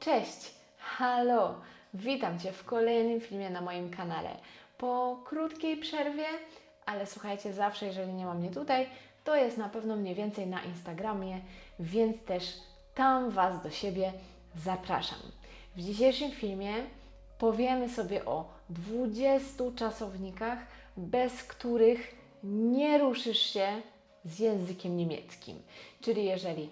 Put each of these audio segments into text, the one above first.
Cześć! Halo! Witam Cię w kolejnym filmie na moim kanale. Po krótkiej przerwie, ale słuchajcie, zawsze jeżeli nie ma mnie tutaj, to jest na pewno mniej więcej na Instagramie, więc też tam Was do siebie zapraszam. W dzisiejszym filmie powiemy sobie o 20 czasownikach, bez których nie ruszysz się z językiem niemieckim. Czyli jeżeli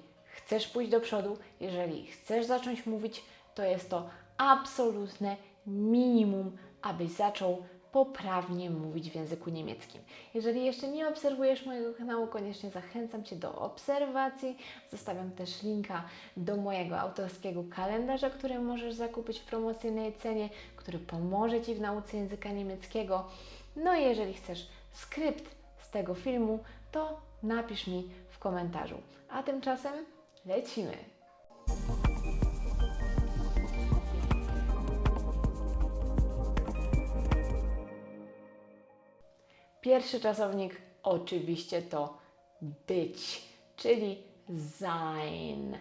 chcesz pójść do przodu, jeżeli chcesz zacząć mówić, to jest to absolutne minimum, abyś zaczął poprawnie mówić w języku niemieckim. Jeżeli jeszcze nie obserwujesz mojego kanału, koniecznie zachęcam Cię do obserwacji. Zostawiam też linka do mojego autorskiego kalendarza, który możesz zakupić w promocyjnej cenie, który pomoże Ci w nauce języka niemieckiego. No i jeżeli chcesz skrypt z tego filmu, to napisz mi w komentarzu. A tymczasem lecimy. Pierwszy czasownik oczywiście to być, czyli sein.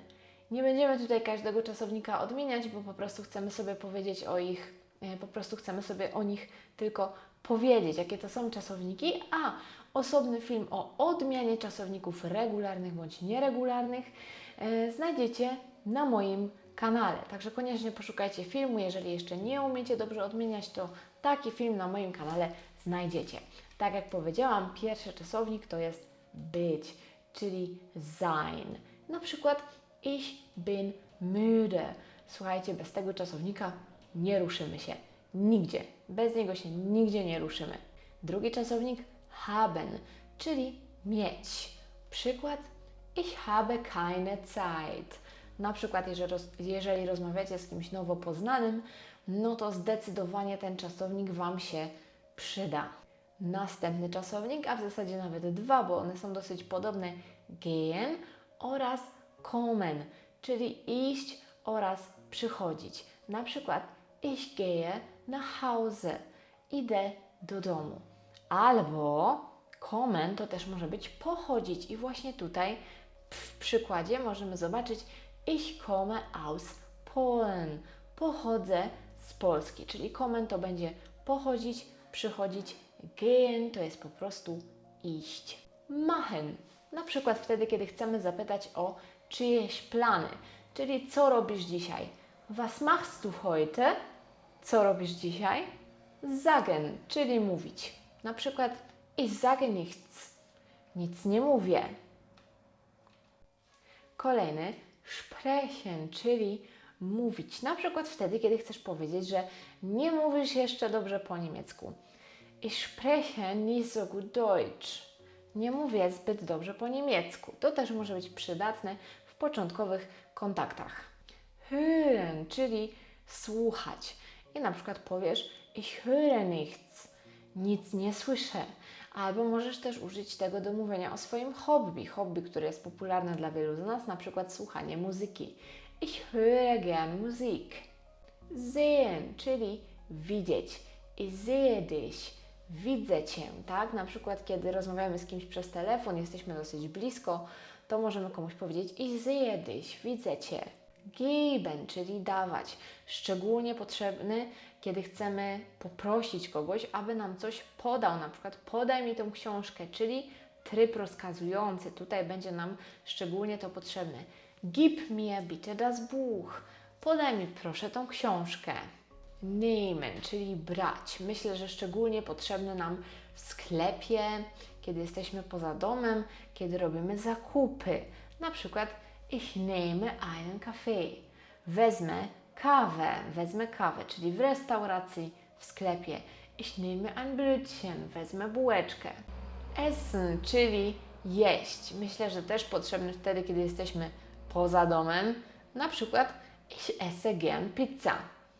Nie będziemy tutaj każdego czasownika odmieniać, bo po prostu chcemy sobie powiedzieć o ich, e, po prostu chcemy sobie o nich tylko powiedzieć, jakie to są czasowniki, a osobny film o odmianie czasowników regularnych bądź nieregularnych e, znajdziecie na moim kanale. Także koniecznie poszukajcie filmu. Jeżeli jeszcze nie umiecie dobrze odmieniać, to taki film na moim kanale znajdziecie. Tak jak powiedziałam, pierwszy czasownik to jest być, czyli sein. Na przykład ich bin müde. Słuchajcie, bez tego czasownika nie ruszymy się nigdzie. Bez niego się nigdzie nie ruszymy. Drugi czasownik haben, czyli mieć. Przykład ich habe keine Zeit. Na przykład, jeżeli, jeżeli rozmawiacie z kimś nowo poznanym, no to zdecydowanie ten czasownik Wam się przyda. Następny czasownik, a w zasadzie nawet dwa, bo one są dosyć podobne, gehen oraz kommen, czyli iść oraz przychodzić. Na przykład ich gehe nach Hause, idę do domu. Albo kommen to też może być pochodzić i właśnie tutaj w przykładzie możemy zobaczyć ich komme aus Polen, pochodzę z Polski, czyli kommen to będzie pochodzić, przychodzić, gehen to jest po prostu iść. Machen, na przykład wtedy, kiedy chcemy zapytać o czyjeś plany, czyli co robisz dzisiaj? Was machst du heute? Co robisz dzisiaj? Sagen, czyli mówić. Na przykład ich sage nichts. Nic nie mówię. Kolejny sprechen, czyli mówić. Na przykład wtedy, kiedy chcesz powiedzieć, że nie mówisz jeszcze dobrze po niemiecku. Ich spreche nicht so gut Deutsch. Nie mówię zbyt dobrze po niemiecku. To też może być przydatne w początkowych kontaktach. Hören, czyli słuchać. I na przykład powiesz ich höre nichts. Nic nie słyszę. Albo możesz też użyć tego do mówienia o swoim hobby. Hobby, które jest popularne dla wielu z nas, na przykład słuchanie muzyki. Ich höre gern Musik. Sehen, czyli widzieć. Ich sehe dich. Widzę Cię, tak? Na przykład, kiedy rozmawiamy z kimś przez telefon, jesteśmy dosyć blisko, to możemy komuś powiedzieć ich sehe dich, widzę Cię. Geben, czyli dawać. Szczególnie potrzebny, kiedy chcemy poprosić kogoś, aby nam coś podał. Na przykład podaj mi tą książkę, czyli tryb rozkazujący. Tutaj będzie nam szczególnie to potrzebne. Gib mir bitte das Buch. Podaj mi proszę tą książkę. Nehmen, czyli brać. Myślę, że szczególnie potrzebne nam w sklepie, kiedy jesteśmy poza domem, kiedy robimy zakupy. Na przykład ich nehme einen Kaffee. Wezmę kawę, wezmę kawę, czyli w restauracji, w sklepie. Ich nehme ein Brötchen, wezmę bułeczkę. Essen, czyli jeść. Myślę, że też potrzebny wtedy, kiedy jesteśmy poza domem. Na przykład ich esse gern pizza.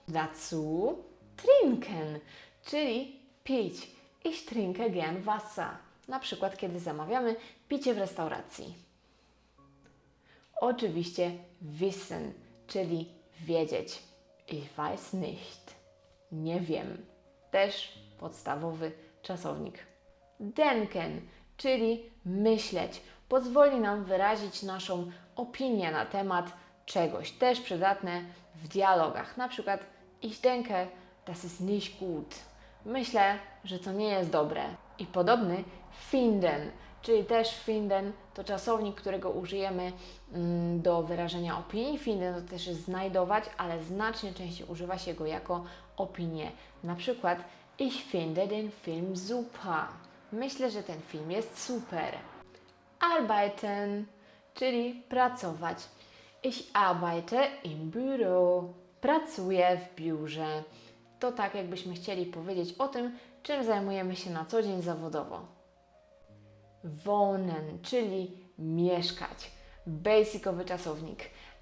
Dazu trinken, czyli pić. Ich trinke gern Wasser. Na przykład, kiedy zamawiamy picie w restauracji. Oczywiście wissen, czyli wiedzieć. Ich weiß nicht. Nie wiem. Też podstawowy czasownik. Denken, czyli myśleć, pozwoli nam wyrazić naszą opinię na temat czegoś. Też przydatne w dialogach. Na przykład Ich denke, das ist nicht gut. Myślę, że to nie jest dobre. I podobny finden, czyli też finden to czasownik, którego użyjemy mm, do wyrażenia opinii. Finden to też jest znajdować, ale znacznie częściej używa się go jako opinię. Na przykład Ich finde den Film super. Myślę, że ten film jest super. Arbeiten, czyli pracować. Ich arbeite im Büro. Pracuję w biurze. To tak, jakbyśmy chcieli powiedzieć o tym, czym zajmujemy się na co dzień zawodowo. Wohnen, czyli mieszkać. Basicowy czasownik.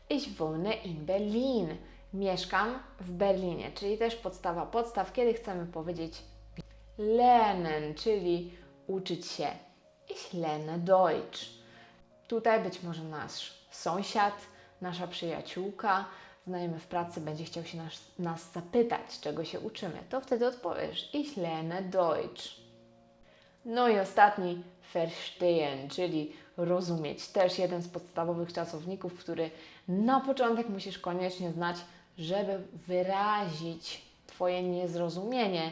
Ich wohne in Berlin. Mieszkam w Berlinie, czyli też podstawa podstaw, kiedy chcemy powiedzieć lernen, czyli uczyć się. Ich lerne Deutsch. Tutaj być może nasz sąsiad, nasza przyjaciółka, znajomy w pracy będzie chciał się nas, nas zapytać, czego się uczymy. To wtedy odpowiesz: Ich lerne Deutsch. No i ostatni verstehen, czyli rozumieć. Też jeden z podstawowych czasowników, który na początek musisz koniecznie znać, żeby wyrazić Twoje niezrozumienie,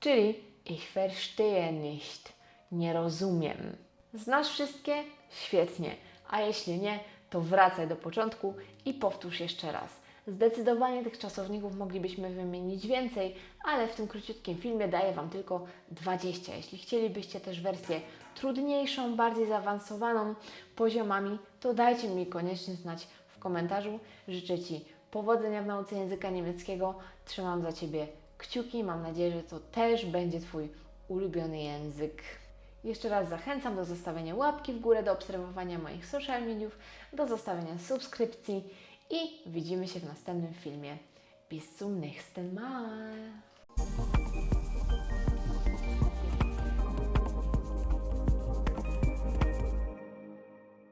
czyli ich verstehe nicht. Nie rozumiem. Znasz wszystkie? Świetnie. A jeśli nie, to wracaj do początku i powtórz jeszcze raz. Zdecydowanie tych czasowników moglibyśmy wymienić więcej, ale w tym króciutkim filmie daję Wam tylko 20. Jeśli chcielibyście też wersję trudniejszą, bardziej zaawansowaną poziomami, to dajcie mi koniecznie znać w komentarzu. Życzę Ci powodzenia w nauce języka niemieckiego. Trzymam za Ciebie kciuki. Mam nadzieję, że to też będzie Twój ulubiony język. Jeszcze raz zachęcam do zostawienia łapki w górę, do obserwowania moich social mediów, do zostawienia subskrypcji i widzimy się w następnym filmie. Bis zum nächsten Mal.